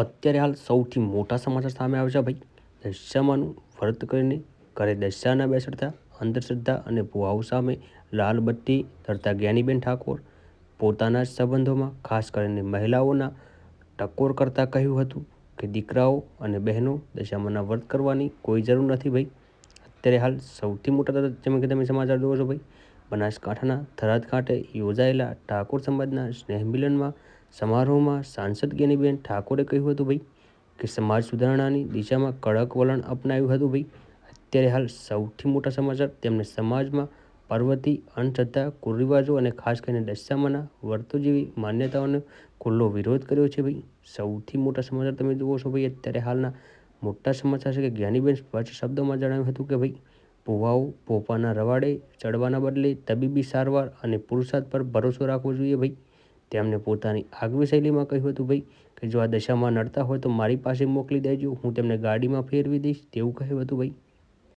અત્યારે હાલ સૌથી મોટા સમાચાર સામે આવ્યા છે ભાઈ. દશામાનું વ્રત કરીને ઘરે દશાના બેસડતા, અંધશ્રદ્ધા અને ભુવાઓ સામે લાલ બત્તી ધરતા જ્ઞાનીબેન ઠાકોર પોતાના જ સંબંધોમાં, ખાસ કરીને મહિલાઓના ટકોર કરતાં કહ્યું હતું કે દીકરાઓ અને બહેનો દશામાના વ્રત કરવાની કોઈ જરૂર નથી ભાઈ. અત્યારે હાલ સૌથી મોટા જેમ કે તમે સમાચાર જુઓ છો ભાઈ. બનાસકાંઠાના થરાદ કાંઠે યોજાયેલા ઠાકોર સમાજના સ્નેહ મિલનમાં સમારોહમાં સાંસદ જ્ઞાનીબેન ઠાકોરે કહ્યું હતું ભાઈ કે સમાજ સુધારણાની દિશામાં કડક વલણ અપનાવ્યું હતું ભાઈ. અત્યારે હાલ સૌથી મોટા સમાચાર તેમણે સમાજમાં પર્વતી અંધશ્રદ્ધા કુરિવાજો અને ખાસ કરીને દશામાના વર્તો જેવી માન્યતાઓનો ખુલ્લો વિરોધ કર્યો છે ભાઈ. સૌથી મોટા સમાચાર તમે જુઓ છો ભાઈ, અત્યારે હાલના મોટા સમાચાર છે કે જ્ઞાનીબેન સ્પષ્ટ શબ્દોમાં જણાવ્યું હતું કે ભાઈ ભુવાઓ પોપાના રવાડે, ચડવાના બદલે તબીબી સારવાર અને પુરુષાર્થ પર ભરોસો રાખવો જોઈએ ભાઈ. તેમણે પોતાની આગવી શૈલીમાં કહ્યું હતું, ભાઈ, કે જો આ દશામાં નડતા હોય તો મારી પાસે મોકલી દેજો, હું તેમને ગાડીમાં ફેરવી દઈશ. તેવું કહ્યું હતું, ભાઈ